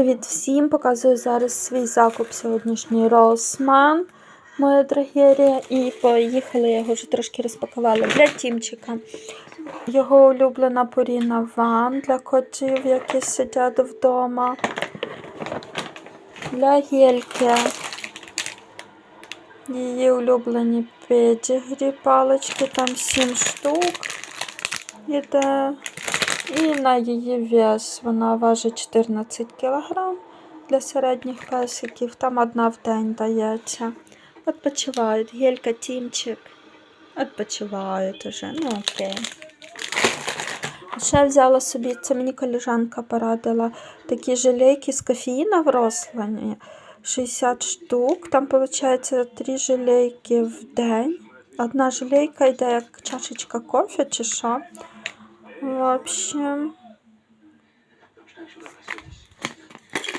Привіт всім! Показую зараз свій закуп сьогоднішній Росман, моя драгерія. І поїхали, я його вже трошки розпакувала для Тімчика. Його улюблена Поріна Ван для котів, які сидять вдома. Для Гельки. Її улюблені педігрі палички, там 7 штук іде. І на її вес вона важить 14 кг для середніх песиків. Там одна в день дається. Відпочивають. Гелька, Тімчик. Відпочивають уже. Ну окей. Ще взяла собі, це мені коліжанка порадила, такі желейки з кофеїна в розлані. 60 штук. Там, виходить, 3 желейки в день. Одна желейка йде як чашечка кофе чи що. В общем.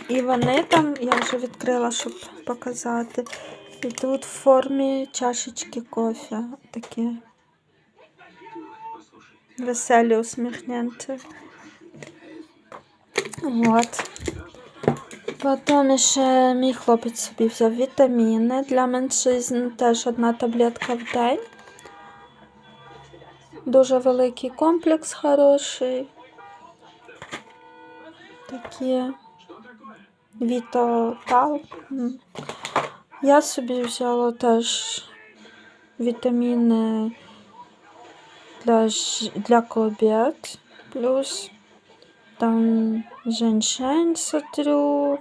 І вони там, я вже відкрила, щоб показати. Йдуть в формі чашечки кофе. Такі веселі усміхненці. От. Потім ще мій хлопець собі взяв вітаміни. Для меншизн теж одна таблетка в день. Дуже великий комплекс хороший. Такі Вітотал. Я собі взяла теж вітаміни для, ж- для кобєт. Плюс там женьшень сотрю.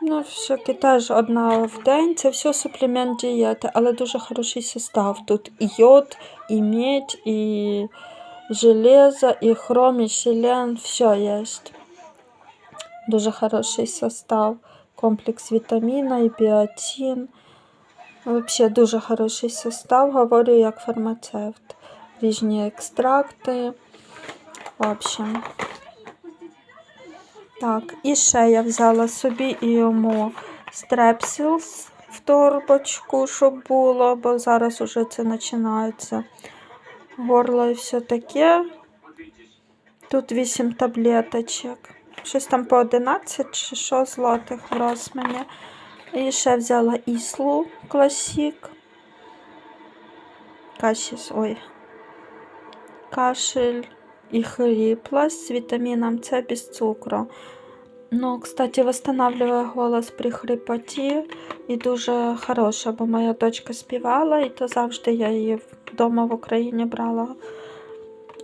Ну, всяке теж одна в день. Це все суплемент дієти, але дуже хороший состав. Тут і йод, і медь, і железо, і хром, і селен, все є. Дуже хороший состав. Комплекс вітаміна і біотин. Взагалі дуже хороший состав, говорю як фармацевт. Різні екстракти. В общем. Так, і ще я взяла собі йому стрепсілс в торбочку, щоб було, бо зараз уже це починається. Горло і все таке. Тут 8 таблеточок. Щось там по 11 чи що злотих в розмені. І ще взяла іслу класік. Кашіс, ой. Кашель і хриплость з вітаміном С без цукру. Ну, кстати, восстанавливає голос при хрипоті і дуже хороша, бо моя дочка співала, і то завжди я її вдома в Україні брала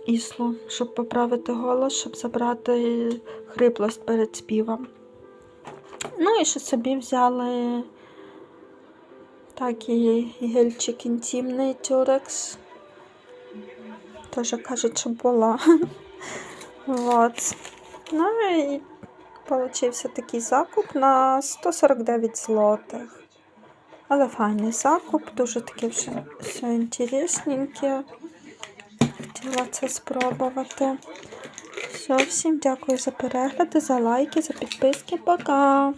іслу, щоб поправити голос, щоб забрати хриплость перед співом. Ну і ще собі взяли такий гельчик інтимний тюрекс. Теж кажуть, що була. Вот. Ну і получився такий закуп на 149 злотих. Але файний закуп, дуже таке вже все інтересненьке. Хотіла це спробувати. Все, всім дякую за перегляди, за лайки, за підписки. Пока!